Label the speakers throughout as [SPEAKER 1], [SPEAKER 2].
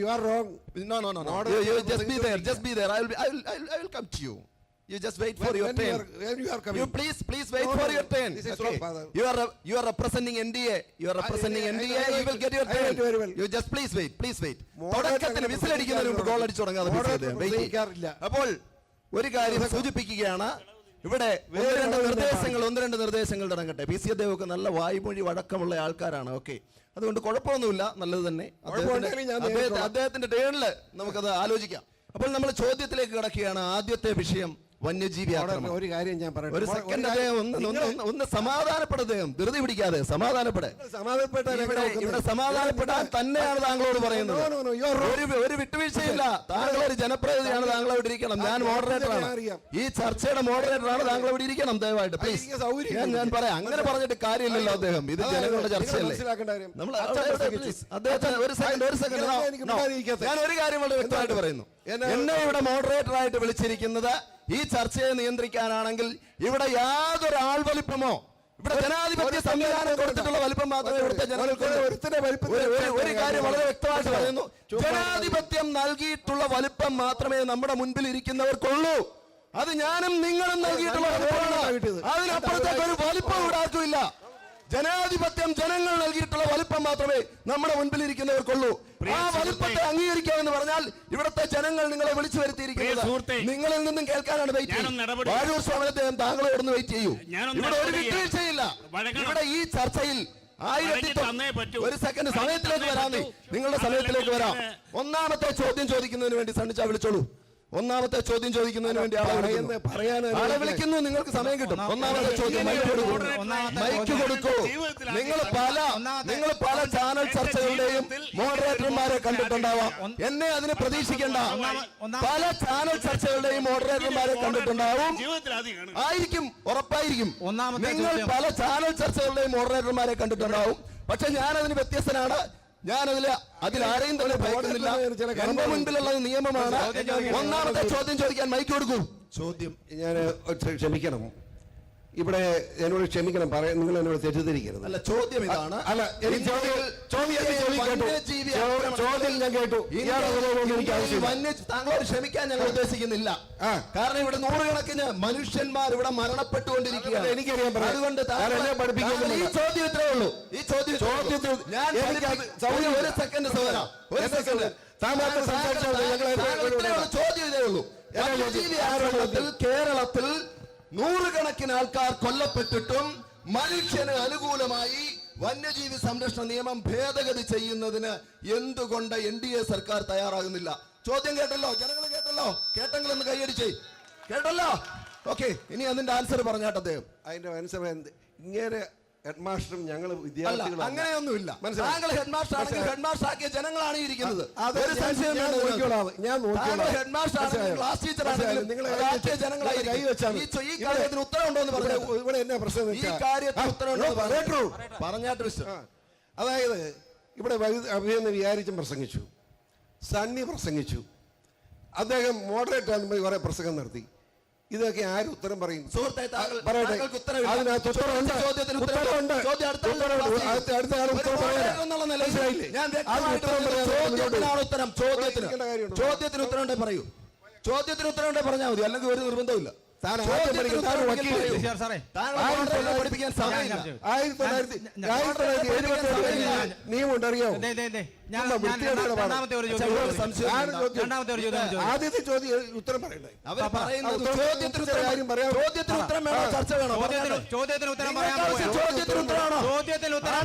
[SPEAKER 1] you are wrong.
[SPEAKER 2] No, no, no, no.
[SPEAKER 1] Moderator
[SPEAKER 2] You, you just be there. Just be there. I will, be, I will, I will, I will come to you. You just wait for
[SPEAKER 1] When-
[SPEAKER 2] your
[SPEAKER 1] when you
[SPEAKER 2] turn.
[SPEAKER 1] are- when you are coming.
[SPEAKER 2] You please, please wait
[SPEAKER 1] No,
[SPEAKER 2] for
[SPEAKER 1] no,
[SPEAKER 2] your turn.
[SPEAKER 1] this is
[SPEAKER 2] Okay.
[SPEAKER 1] wrong, father.
[SPEAKER 2] You are, re- you are representing NDA. You are representing
[SPEAKER 1] I- I-
[SPEAKER 2] NDA.
[SPEAKER 1] I-
[SPEAKER 2] You will get your
[SPEAKER 1] I
[SPEAKER 2] turn.
[SPEAKER 1] wait very well.
[SPEAKER 2] You just please wait. Please wait.
[SPEAKER 1] Moderator
[SPEAKER 2] തുടക്കത്തിൽ
[SPEAKER 1] അങ്ങനെ
[SPEAKER 2] വിസിലടിക്കുന്നതിന് മുമ്പ് goal അടിച്ചു തുടങ്ങാതെ please wait. Wait.
[SPEAKER 1] പ്രസംഗിക്കാറില്ല.
[SPEAKER 2] അപ്പോൾ ഒരു കാര്യം സൂചിപ്പിക്കുകയാണ് ഇവിടെ ഒന്ന്
[SPEAKER 1] വേറെ
[SPEAKER 2] രണ്ട് നിർദ്ദേശങ്ങൾ ഒന്ന് രണ്ട് നിർദ്ദേശങ്ങൾ തുടങ്ങട്ടെ പി. സി. അദ്ദേഹമൊക്കെ നല്ല വായ്മൊഴി വഴക്കമുള്ള ആൾക്കാരാണ്. ഓക്കെ. അതുകൊണ്ട് കുഴപ്പമൊന്നുമില്ല. നല്ലത് തന്നെ. അദ്ദേഹത്തിന്റെ ടേണിൽ നമുക്കത് ആലോചിക്കാം. അപ്പോൾ നമ്മൾ ചോദ്യത്തിലേക്ക് കിടക്കുകയാണ്. ആദ്യത്തെ വിഷയം. വന്യജീവി ആക്രമണം.
[SPEAKER 1] ഒരു കാര്യം ഞാൻ പറയട്ടെ.
[SPEAKER 2] ഒരു സെക്കൻഡ് അദ്ദേഹം ഒന്ന് ഒന്ന് സമാധാനപ്പെട അദ്ദേഹം. ധൃതി പിടിക്കാതെ സമാധാനപ്പെടെ. ഇവിടെ സമാധാനപ്പെടാൻ തന്നെയാണ് താങ്കളോട് പറയുന്നത്. ഒരു ഒരു വിട്ടുവീഴ്ചയില്ല. താങ്കൾ ഒരു ജനപ്രതിനിധിയാണ് താങ്കൾ അവിടെ ഇരിക്കണം. ഞാൻ
[SPEAKER 1] മോഡറേറ്ററാണ്
[SPEAKER 2] ഈ ചർച്ചയുടെ മോഡറേറ്റർ ആണ് താങ്കൾ ഇവിടെ ഇരിക്കണം ദയവായിട്ട് പ്ലീസ് ഞാൻ പറയാം. അങ്ങനെ പറഞ്ഞിട്ട് കാര്യമില്ലല്ലോ അദ്ദേഹം. ഇത് ജനങ്ങളുടെ ചർച്ചയല്ലേ? നമ്മൾ അദ്ദേഹത്തിന് ഒരു സെക്കൻഡ് ഒരു സെക്കൻഡ്. ഞാൻ ഒരു കാര്യം വളരെ വ്യക്തമായിട്ട് പറയുന്നു.
[SPEAKER 1] എന്നെ-
[SPEAKER 2] എന്നെ ഇവിടെ മോഡറേറ്റർ ആയിട്ട് വിളിച്ചിരിക്കുന്നത് ഈ ചർച്ചയെ നിയന്ത്രിക്കാനാണെങ്കിൽ ഇവിടെ യാതൊരു ആൾവലിപ്പമോ? ഇവിടെ ജനാധിപത്യ സംവിധാനം കൊടുത്തിട്ടുള്ള വലിപ്പം മാത്രമേ ഇവിടുത്തെ ജനങ്ങൾക്ക്
[SPEAKER 1] ഒരു-
[SPEAKER 2] കാര്യം വളരെ വ്യക്തമായിട്ട് പറയുന്നു. ജനാധിപത്യം നൽകിയിട്ടുള്ള വലിപ്പം മാത്രമേ നമ്മുടെ മുൻപിൽ ഇരിക്കുന്നവർക്കുള്ളൂ. അത് ഞാനും നിങ്ങളും നൽകിയിട്ടുള്ള അതിനപ്പുറത്തേക്ക് ഒരു വലിപ്പം ഇവിടെ ആർക്കും ഇല്ല. ജനാധിപത്യം ജനങ്ങൾ നൽകിയിട്ടുള്ള വലുപ്പം മാത്രമേ നമ്മുടെ മുൻപിൽ ഇരിക്കുന്നവർക്കുള്ളൂ ആ
[SPEAKER 3] വലുപ്പത്തെ
[SPEAKER 2] വലിപ്പത്തെ അംഗീകരിക്കാമെന്ന് പറഞ്ഞാൽ ഇവിടുത്തെ ജനങ്ങൾ നിങ്ങളെ വിളിച്ചു വരുത്തിയിരിക്കുന്നത്. നിങ്ങളിൽ നിന്നും കേൾക്കാനാണ് വെയിറ്റ്. വാഴൂർ സ്വാമി താങ്കളോട് വെയിറ്റ് ചെയ്യൂ. ഇവിടെ ഒരു. വിട്ടുവീഴ്ചയില്ല. ഇവിടെ ഈ ചർച്ചയിൽ ആയിരത്തി. ഒരു സെക്കൻഡ് സമയത്തിലേക്ക്
[SPEAKER 3] വരാമേ
[SPEAKER 2] വരാം നിങ്ങളുടെ സമയത്തിലേക്ക് വരാം. ഒന്നാമത്തെ ചോദ്യം ചോദിക്കുന്നതിന് വേണ്ടി സണ്ണിച്ച വിളിച്ചോളൂ. ഒന്നാമത്തെ ചോദ്യം ചോദിക്കുന്നതിന് വേണ്ടി ആളെ വിളിക്കുന്നു.
[SPEAKER 1] പറയാൻ
[SPEAKER 2] ആളെ വിളിക്കുന്നു. നിങ്ങൾക്ക് സമയം കിട്ടും. ഒന്നാമത്തെ ചോദ്യം മൈക്ക് കൊടുക്കൂ. നിങ്ങൾ പല നിങ്ങൾ പല ചാനൽ ചർച്ചകളുടെയും മോഡറേറ്റർമാരെ കണ്ടിട്ടുണ്ടാവാം. എന്നെ അതിന് പ്രതീക്ഷിക്കേണ്ട. പല ചാനൽ ചർച്ചകളുടെയും മോഡറേറ്റർമാരെ കണ്ടിട്ടുണ്ടാവും. ആയിരിക്കും. ഉറപ്പായിരിക്കും. നിങ്ങൾ പല ചാനൽ ചർച്ചകളുടെയും മോഡറേറ്റർമാരെ കണ്ടിട്ടുണ്ടാവും. പക്ഷെ ഞാൻ അതിന് വ്യത്യസ്തനാണ്. അതിൽ അതിൽ ആരെയും തന്നെ ഭയക്കുന്നില്ല. എന്റെ
[SPEAKER 1] മുൻപിലുള്ള
[SPEAKER 2] മുൻപിലുള്ളത് നിയമമാണ്. ഒന്നാമത്തെ ചോദ്യം ചോദിക്കാൻ മൈക്ക് കൊടുക്കൂ. ചോദ്യം
[SPEAKER 1] ഞാൻ ക്ഷമിക്കണം. ഇവിടെ എന്നോട് ക്ഷമിക്കണം പറയാൻ നിങ്ങൾ എന്നോട് തെറ്റിദ്ധരിക്കരുത്.
[SPEAKER 2] അല്ല ചോദ്യം ഇതാണ്.
[SPEAKER 1] അല്ല ചോദ്യം ഞാൻ കേട്ടു.
[SPEAKER 2] താങ്കളോട് ക്ഷമിക്കാൻ ഞങ്ങൾ ഉദ്ദേശിക്കുന്നില്ല. കാരണം ഇവിടെ നൂറുകണക്കിന് മനുഷ്യന്മാർ ഇവിടെ മരണപ്പെട്ടുകൊണ്ടിരിക്കുകയാണ്.
[SPEAKER 1] എനിക്കറിയാം.
[SPEAKER 2] അതുകൊണ്ട് ഈ ചോദ്യം ഇത്രേ ഉള്ളൂ. ഈ ചോദ്യം
[SPEAKER 1] ചോദ്യത്തിൽ-
[SPEAKER 2] ഞാൻ ഒരു സെക്കൻഡ് സഹോദര ഒരു സെക്കൻഡ് താങ്കൾ സംസാരിച്ചാൽ ചോദ്യം ഇതേ ഉള്ളൂ. ആക്രമണത്തിൽ കേരളത്തിൽ നൂറുകണക്കിന് ആൾക്കാർ കൊല്ലപ്പെട്ടിട്ടും മനുഷ്യന് അനുകൂലമായി വന്യജീവി സംരക്ഷണ നിയമം ഭേദഗതി ചെയ്യുന്നതിന് എന്തുകൊണ്ട് എൻ ഡി എ സർക്കാർ തയ്യാറാകുന്നില്ല? ചോദ്യം കേട്ടല്ലോ? ജനങ്ങൾ കേട്ടല്ലോ? കേട്ടെങ്കിൽ ഒന്ന് കൈയടിച്ചേ. കേട്ടല്ലോ? ഓക്കെ ഇനി അതിന്റെ ആൻസർ പറഞ്ഞാട്ടെ അദ്ദേഹം.
[SPEAKER 1] അതിന്റെ ആൻസർ ഇങ്ങനെ ഹെഡ് മാസ്റ്ററും ഞങ്ങൾ വിദ്യാർത്ഥികളും
[SPEAKER 2] അങ്ങനെയൊന്നുമില്ല. താങ്കൾ ഹെഡ് മാസ്റ്റർ ആണെങ്കിൽ ഹെഡ് മാസ്റ്റർ ആക്കിയ ജനങ്ങളാണ് ഇരിക്കുന്നത്. ഒരു
[SPEAKER 1] ഞാൻ-
[SPEAKER 2] ഹെഡ് മാസ്റ്റർ ക്ലാസ് ടീച്ചർ? ആണെങ്കിലും ഈ കാര്യത്തിന് ഉത്തരവുണ്ടോ എന്ന്
[SPEAKER 1] ഇവിടെ
[SPEAKER 2] പറഞ്ഞു
[SPEAKER 1] ഇവിടെ എന്നാ പ്രശ്നം
[SPEAKER 2] ഈ ഉത്തരവുണ്ടോ. പറഞ്ഞാട്ട്
[SPEAKER 1] അതായത് ഇവിടെ അഭിനന്ദ വിചാരിച്ചും പ്രസംഗിച്ചു. സണ്ണി പ്രസംഗിച്ചു. അദ്ദേഹം മോഡറേറ്റ് ആകുമ്പോൾ കുറെ പ്രസംഗം നടത്തി. ഇതൊക്കെ ആര് ഉത്തരം പറയും?
[SPEAKER 2] ചോദ്യത്തിന്
[SPEAKER 1] ഉത്തരം പറയാം
[SPEAKER 2] ചോദ്യത്തിന് ഉത്തരം. ഉണ്ടെങ്കിൽ പറയൂ. ചോദ്യത്തിന് ഉത്തരം ഉണ്ടെങ്കിൽ പറഞ്ഞാൽ മതി. അല്ലെങ്കിൽ ഒരു നിർബന്ധമില്ല നെ
[SPEAKER 1] ഉണ്ടറിയോ ആദ്യത്തെ ചോദ്യം ഉത്തരം പറയണ്ടേ
[SPEAKER 2] ചോദ്യത്തിന് ഉത്തരം വേണോ. ചർച്ച വേണോ.
[SPEAKER 4] ചോദ്യത്തിന് ഉത്തരം
[SPEAKER 2] ചോദ്യത്തിന് ഉത്തരമാണോ
[SPEAKER 4] ചോദ്യത്തിന് ഉത്തരം.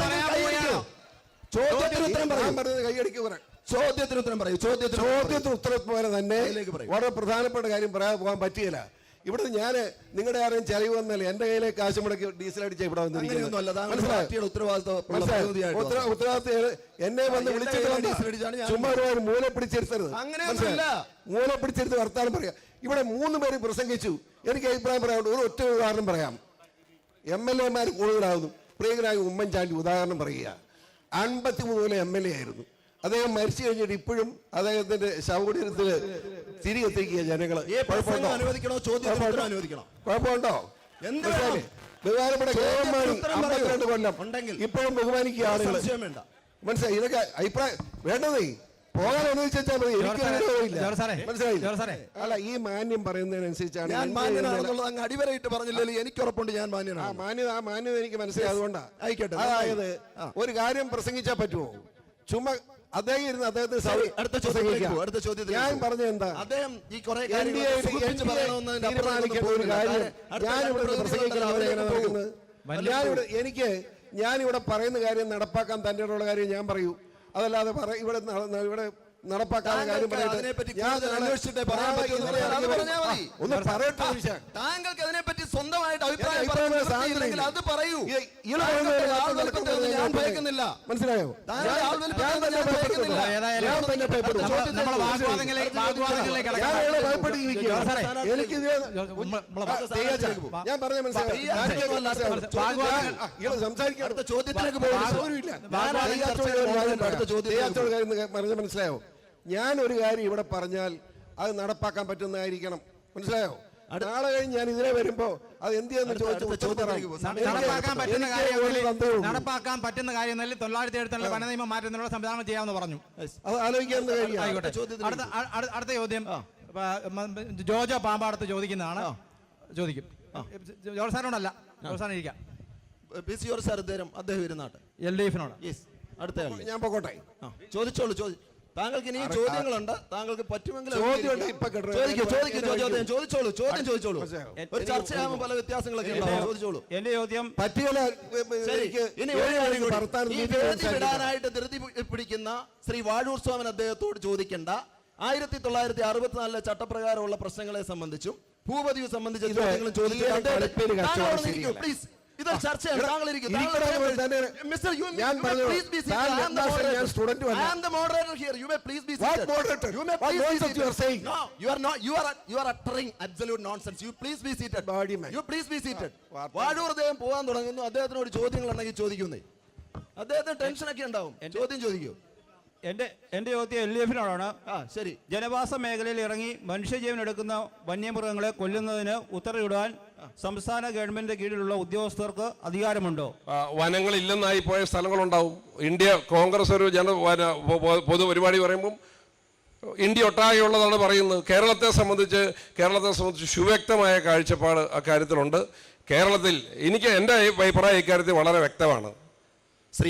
[SPEAKER 2] ചോദ്യത്തിന് ഉത്തരം
[SPEAKER 1] പറഞ്ഞത് കൈയടിക്ക് പറയാം
[SPEAKER 2] ചോദ്യത്തിന് ഉത്തരം പറയൂ. ചോദ്യത്തിന് ഉത്തരം പറയൂ.
[SPEAKER 1] ചോദ്യത്തിന് ഉത്തരം പോലെ തന്നെ വളരെ പ്രധാനപ്പെട്ട കാര്യം പറയാതെ പോകാൻ പറ്റിയില്ല ഇവിടുന്ന് ഞാൻ നിങ്ങളുടെ ആരെയും ചെലവ് വന്നല്ല എന്റെ കയ്യിലെ കാശ് മുടക്കി ഡീസൽ അടിച്ച ഇവിടെ?
[SPEAKER 2] ഉത്തരവാദിത്വം
[SPEAKER 1] എന്നെ വന്ന് വിളിച്ചിട്ട് ചുമ്മാ മൂല പിടിച്ചിരുത്തരുത്. മൂല പിടിച്ചിരുത്ത് വർത്താനം പറയാം. ഇവിടെ മൂന്ന് പേര് പ്രസംഗിച്ചു. എനിക്ക് അഭിപ്രായം പറയാനുണ്ട്. ഒരു ഒറ്റ ഉദാഹരണം പറയാം. എം എൽ എമാർ കൂടുതലാകുന്നു പ്രിയങ്കരായ ഉമ്മൻചാണ്ടി ഉദാഹരണം പറയുക. അൻപത്തി മൂന്നിലെ എം എൽ എ ആയിരുന്നു. അദ്ദേഹം മരിച്ചു കഴിഞ്ഞിട്ട് ഇപ്പോഴും അദ്ദേഹത്തിന്റെ ശവകുടീരത്തിൽ തിരികെത്തിക്കുക കുഴപ്പമുണ്ടോ?
[SPEAKER 2] അനുവദിക്കണോ?
[SPEAKER 1] കുഴപ്പമുണ്ടോ?
[SPEAKER 2] അനുവദിക്കണോ?
[SPEAKER 1] കുഴപ്പമുണ്ടോ? ബഹുമാനപ്പെട്ട. അമ്പത്തിരണ്ട് കൊല്ലം. ഇപ്പോഴും ബഹുമാനിക്കുക ആളുകൾ മനസ്സിലായി? ഇതൊക്കെ അഭിപ്രായം വേണ്ടതേ? പോകാൻ അനുവദിച്ചാൽ മതി. എനിക്ക്. അല്ല ഈ മാന്യം പറയുന്നതിനനുസരിച്ചാണ്
[SPEAKER 2] ഞാൻ മാന്യനാണെന്നുള്ളത് അങ്ങ് അടിവരയിട്ട് പറഞ്ഞില്ലല്ലോ എനിക്ക് ഉറപ്പുണ്ട് ഞാൻ
[SPEAKER 1] ആ
[SPEAKER 2] മാന്യനാണ്.
[SPEAKER 1] മാന്യത ആ മാന്യത എനിക്ക് മനസ്സിലായി കൊണ്ടാ.
[SPEAKER 2] ആയിക്കോട്ടെ.
[SPEAKER 1] അതായത് ഒരു കാര്യം പ്രസംഗിച്ചാ പറ്റുമോ ചുമ്മാ അദ്ദേഹം ഇരുന്ന്
[SPEAKER 2] ശരി, അടുത്ത ചോദ്യത്തിലേക്ക് അടുത്ത ചോദ്യത്തിലേക്ക്
[SPEAKER 1] ഞാൻ. പറഞ്ഞ എന്താ?
[SPEAKER 2] അദ്ദേഹം ഈ കുറെ
[SPEAKER 1] ഇവിടെ ഞാനിവിടെ എനിക്ക് ഞാനിവിടെ പറയുന്ന കാര്യം നടപ്പാക്കാൻ തന്റെ ഉള്ള കാര്യം ഞാൻ പറയൂ. അതല്ലാതെ ഇവിടെ ഇവിടെ നടപ്പാക്കാൻ കാര്യം ഒന്ന് പറയട്ടെ.
[SPEAKER 2] താങ്കൾക്ക് അതിനെപ്പറ്റി സ്വന്തമായിട്ട് അത് പറയൂ ഞാൻ ഭയക്കുന്നില്ല
[SPEAKER 1] മനസ്സിലായോ. എനിക്ക് ഞാൻ പറഞ്ഞ മനസ്സിലായോ?
[SPEAKER 2] അടുത്ത ചോദ്യത്തിലേക്ക്
[SPEAKER 1] മനസ്സിലായോ ഞാൻ ഒരു കാര്യം ഇവിടെ പറഞ്ഞാൽ അത് നടപ്പാക്കാൻ പറ്റുന്നതായിരിക്കണം മനസ്സിലായോ നാളെ കഴിഞ്ഞ് ഞാൻ ഇതിലെ വരുമ്പോ അത് എന്ത് ചെയ്യുന്നു ചോദിച്ചു
[SPEAKER 4] നടപ്പാക്കാൻ പറ്റുന്ന
[SPEAKER 1] കാര്യം
[SPEAKER 4] കാര്യങ്ങളിൽ നടപ്പാക്കാൻ പറ്റുന്ന കാര്യങ്ങളിൽ തൊള്ളായിരത്തി എഴുപത്തിരണ്ടിലെ വന നിയമം മാറ്റുന്നതിനുള്ള സംവിധാനം ചെയ്യാമെന്ന് പറഞ്ഞു.
[SPEAKER 1] അത് ആലോചിക്കാൻ കഴിയും
[SPEAKER 4] ആയിക്കോട്ടെ. അടുത്ത ചോദ്യം. ജോജോ പാമ്പാടത്ത് ചോദിക്കുന്നതാണ്. ചോദിക്കും. ജോർജ് സാറിനോടല്ല. ജോർജ് സാറിന് ഇരിക്കാം
[SPEAKER 2] പി സി ജോർജ് സാർ അദ്ദേഹം അദ്ദേഹം ഇരുന്നാട്ടെ.
[SPEAKER 4] L D എഫിനോട്.
[SPEAKER 2] അടുത്ത
[SPEAKER 1] ഞാൻ പോകട്ടെ
[SPEAKER 2] ചോദിച്ചോളൂ ചോദി താങ്കൾക്ക് ഇനിയും ചോദ്യങ്ങളുണ്ട്. താങ്കൾക്ക് പറ്റുമെങ്കിൽ ചോദിച്ചോളൂ ചോദ്യം ചോദിച്ചോളൂ. ഒരു ചർച്ചയാകുമ്പോൾ പല വ്യത്യാസങ്ങളൊക്കെ ഉണ്ടാവും. ചോദിച്ചോളൂ.
[SPEAKER 3] എന്റെ ചോദ്യം
[SPEAKER 2] ഇനി. വിടാനായിട്ട് ധൃതി പിടിക്കുന്ന ശ്രീ വാഴൂർ സ്വാമൻ അദ്ദേഹത്തോട് ചോദിക്കേണ്ട. ആയിരത്തി തൊള്ളായിരത്തി അറുപത്തിനാലിലെ ചട്ടപ്രകാരമുള്ള പ്രശ്നങ്ങളെ സംബന്ധിച്ചും ഭൂപതിയെ സംബന്ധിച്ച ചോദ്യങ്ങളും
[SPEAKER 1] ഈ
[SPEAKER 2] പോവാൻ തുടങ്ങുന്നു. അദ്ദേഹത്തിനോട് ചോദ്യങ്ങൾ ഉണ്ടെങ്കിൽ ചോദിക്കുന്നേ. അദ്ദേഹത്തിന് ടെൻഷൻ ഉണ്ടാവും. ചോദ്യം ചോദിക്കൂ.
[SPEAKER 3] എന്റെ എന്റെ ചോദ്യം എൽ ഡി എഫിനോടാണ് ജനവാസ മേഖലയിൽ ഇറങ്ങി മനുഷ്യജീവൻ എടുക്കുന്ന വന്യമൃഗങ്ങളെ കൊല്ലുന്നതിന് ഉത്തരവിടാൻ സംസ്ഥാന ഗവൺമെന്റിന്റെ കീഴിലുള്ള ഉദ്യോഗസ്ഥർക്ക് അധികാരമുണ്ടോ?
[SPEAKER 5] വനങ്ങൾ വനങ്ങളില്ലെന്നായി പോയ സ്ഥലങ്ങളുണ്ടാവും. ഇന്ത്യ കോൺഗ്രസ് ഒരു ജന പൊതുപരിപാടി പറയുമ്പം ഇന്ത്യ ഒട്ടാകെയുള്ളതാണ് പറയുന്നത്. കേരളത്തെ സംബന്ധിച്ച് കേരളത്തെ സംബന്ധിച്ച് സുവ്യക്തമായ കാഴ്ചപ്പാട് അക്കാര്യത്തിലുണ്ട്. കേരളത്തിൽ എനിക്ക് എന്റെ അഭിപ്രായം ഇക്കാര്യത്തിൽ വളരെ വ്യക്തമാണ്.
[SPEAKER 2] ശ്രീ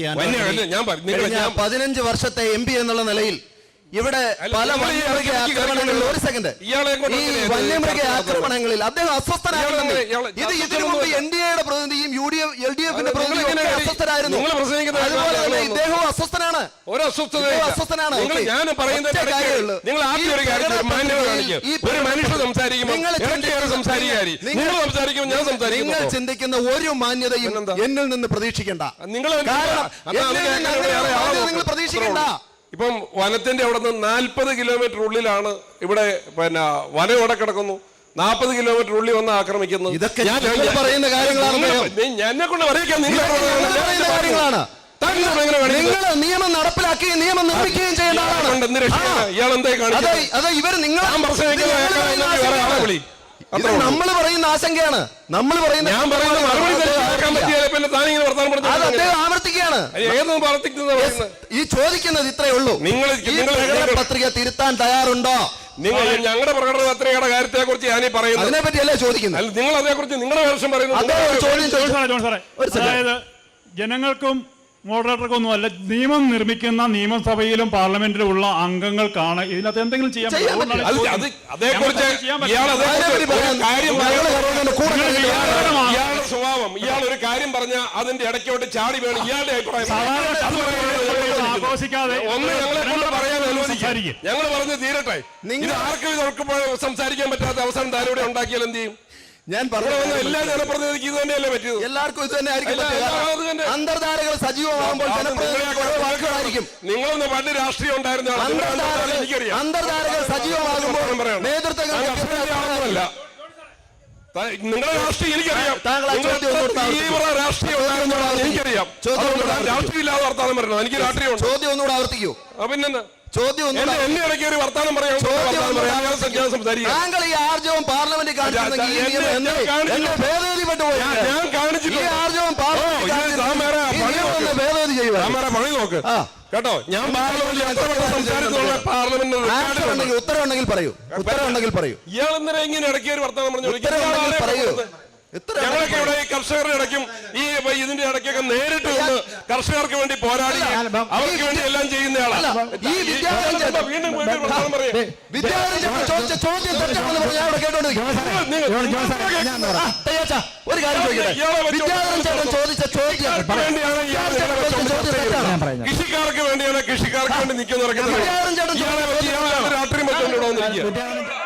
[SPEAKER 5] ഞാൻ
[SPEAKER 2] പതിനഞ്ച് വർഷത്തെ എം പി എന്നുള്ള നിലയിൽ ഇവിടെ പല വന്യമൃഗ ആക്രമണങ്ങളിൽ ഒരു സെക്കൻഡ്. ഈ വന്യമൃഗ ആക്രമണങ്ങളിൽ അദ്ദേഹം അസ്വസ്ഥനായിരുന്നു. ഇത് ഇതിനു മുമ്പ് എൻ ഡി എയുടെ പ്രതിനിധിയും U D F L D എഫിന്റെ പ്രതിനിധിയും അസ്വസ്ഥരായിരുന്നു. അതുപോലെ തന്നെ ഇദ്ദേഹവും അസ്വസ്ഥനാണ്. അസ്വസ്ഥനാണ്.
[SPEAKER 5] നിങ്ങൾ ഞാൻ
[SPEAKER 2] പറയുന്നത്
[SPEAKER 5] നിങ്ങൾ ആദ്യം ഒരു കാര്യം ഒരു മനുഷ്യൻ സംസാരിക്കുമ്പോൾ
[SPEAKER 2] നിങ്ങൾ
[SPEAKER 5] സംസാരിക്കുമ്പോൾ ഞാൻ സംസാരിക്കും
[SPEAKER 2] നിങ്ങൾ ചിന്തിക്കുന്ന ഒരു മാന്യതയും എന്നിൽ നിന്ന് പ്രതീക്ഷിക്കേണ്ട.
[SPEAKER 5] നിങ്ങൾ.
[SPEAKER 2] നിങ്ങൾ പ്രതീക്ഷിക്കേണ്ട.
[SPEAKER 5] ഇപ്പം വനത്തിന്റെ അവിടെ നിന്ന് നാൽപ്പത് കിലോമീറ്റർ ഉള്ളിലാണ് ഇവിടെ പിന്നെ വനം ഇവിടെ കിടക്കുന്നു. നാൽപ്പത് കിലോമീറ്റർ ഉള്ളിൽ വന്ന് ആക്രമിക്കുന്നു.
[SPEAKER 2] ഇതൊക്കെ പറയുന്ന കാര്യങ്ങളാണ്.
[SPEAKER 5] എന്നെ കൊണ്ട് പറയിക്കാൻ നിങ്ങൾ
[SPEAKER 2] പറയുന്ന കാര്യങ്ങളാണ്? നിങ്ങൾ നിയമം നടപ്പിലാക്കുകയും നിയമം നിർമ്മിക്കുകയും
[SPEAKER 5] ചെയ്യുന്ന
[SPEAKER 2] ആളാണ്.
[SPEAKER 5] ഇയാൾ എന്തായി കാണിക്കുന്നത്?
[SPEAKER 2] അതെ ഇവർ നിങ്ങൾ
[SPEAKER 5] ഞാൻ
[SPEAKER 2] ഇത്. നമ്മൾ പറയുന്ന ആശങ്കയാണ്. നമ്മൾ പറയുന്ന
[SPEAKER 5] ഞാൻ പറയുന്ന മറുപടി തനിക്ക് കേൾക്കാൻ പറ്റിയാലേ പിന്നെ താനിങ്ങനെ വർത്താനം
[SPEAKER 2] അത്
[SPEAKER 5] പറഞ്ഞു
[SPEAKER 2] അദ്ദേഹം ആവർത്തിക്കുകയാണ്. ഈ ചോദിക്കുന്നത് ഇത്രയേ ഉള്ളൂ.
[SPEAKER 5] നിങ്ങൾ-
[SPEAKER 2] പത്രിക തിരുത്താൻ തയ്യാറുണ്ടോ?
[SPEAKER 5] നിങ്ങൾ ഞങ്ങളുടെ പ്രകടന പത്രികയുടെ കാര്യത്തെ കുറിച്ച് ഞാനീ പറയുന്നത്.
[SPEAKER 2] അതിനെ പറ്റിയല്ലേ ചോദിക്കുന്നത്?
[SPEAKER 5] അല്ല നിങ്ങൾ അതേക്കുറിച്ച് നിങ്ങളുടെ വേഷം പറയുന്നത്.
[SPEAKER 6] അതായത് ജനങ്ങൾക്കും മോഡറേറ്റർക്കും ഒന്നും അല്ല നിയമം നിർമ്മിക്കുന്ന നിയമസഭയിലും പാർലമെന്റിലും ഉള്ള അംഗങ്ങൾക്കാണ് ഇതിനകത്ത് എന്തെങ്കിലും ചെയ്യാൻ
[SPEAKER 5] സ്വഭാവം ഇയാൾ ഒരു കാര്യം പറഞ്ഞ അതിന്റെ ഇടയ്ക്കോട്ട് ചാടി വേണം ഇയാളുടെ അഭിപ്രായം ഒന്ന് ഞങ്ങളെ കൊണ്ട് പറയാൻ അനുവദിക്കും. ഞങ്ങൾ പറഞ്ഞ് തീരട്ടെ.
[SPEAKER 2] നിങ്ങൾ-
[SPEAKER 5] ആർക്കും ഇതൊക്കെ സംസാരിക്കാൻ പറ്റാത്ത അവസരം താരൂടെ ഉണ്ടാക്കിയാൽ എന്ത് ചെയ്യും?
[SPEAKER 2] ഞാൻ പറഞ്ഞു
[SPEAKER 5] എല്ലാ ജനപ്രതിനിധിക്കും ഇത് തന്നെയല്ലേ പറ്റിയത്?
[SPEAKER 2] എല്ലാവർക്കും ഇത് തന്നെ ആയിരിക്കും അന്തർധാരകൾ സജീവമാകുമ്പോൾ ജനപ്രതിനിധികളായിരിക്കും
[SPEAKER 5] നിങ്ങളൊന്ന് പണ്ട് രാഷ്ട്രീയം ഉണ്ടായിരുന്ന
[SPEAKER 2] അന്തർധാരകൾ സജീവമാകുമ്പോൾ
[SPEAKER 5] വർത്തമാനം നിങ്ങളുടെ രാഷ്ട്രീയം എനിക്കറിയാം. തീവ്ര രാഷ്ട്രീയം എനിക്കറിയാം. രാഷ്ട്രീയം ഇല്ലാതെ വർത്താനം പറയണം. എനിക്ക് രാഷ്ട്രീയം
[SPEAKER 2] ചോദ്യം ഒന്നുകൂടെ ആവർത്തിക്കൂ.
[SPEAKER 5] പിന്നെ
[SPEAKER 2] ചോദ്യം
[SPEAKER 5] എന്നെ എന്നെ ഇടയ്ക്ക് ഒരു വർത്താനം പറയാം.
[SPEAKER 2] ചോദ്യം
[SPEAKER 5] വർത്താനം
[SPEAKER 2] ഒന്നുകൂടെ
[SPEAKER 5] പറയാം. ഞാൻ
[SPEAKER 2] ആവർത്തിക്കൂ.
[SPEAKER 5] സംസാരിക്കാം.
[SPEAKER 2] താങ്കൾ ഈ ആർജവം പാർലമെന്റിൽ
[SPEAKER 5] ഞാൻ-.
[SPEAKER 2] ആർജവം ഭേദഗതി ചെയ്യുക
[SPEAKER 5] നോക്ക്. കേട്ടോ? ഞാൻ പാർലമെന്റ്
[SPEAKER 2] ഉത്തരവുണ്ടെങ്കിൽ പറയൂ. ഉത്തരവുണ്ടെങ്കിൽ പറയൂ.
[SPEAKER 5] ഇയാൾ ഇന്നലെ ഇങ്ങനെ ഇടയ്ക്ക് ഒരു വർത്തമാനം പറഞ്ഞു
[SPEAKER 2] പറയൂ.
[SPEAKER 5] ഞങ്ങളൊക്കെ ഇവിടെ ഈ കർഷകരുടെ ഇടയ്ക്കും ഈ ഇതിന്റെ ഇടയ്ക്കൊക്കെ നേരിട്ട് നിന്ന് കർഷകർക്ക് വേണ്ടി പോരാടി. അവർക്ക് വേണ്ടി എല്ലാം
[SPEAKER 2] ചെയ്യുന്നയാളാണ് ഒരു കാര്യം
[SPEAKER 5] കൃഷിക്കാർക്ക് വേണ്ടിയാണ് കൃഷിക്കാർക്ക് വേണ്ടി നിൽക്കുന്നവരൊക്കെ ഇയാളെ രാത്രി മറ്റും ഇവിടെ വന്നിരിക്കുക
[SPEAKER 4] വിദ്യാധരൻ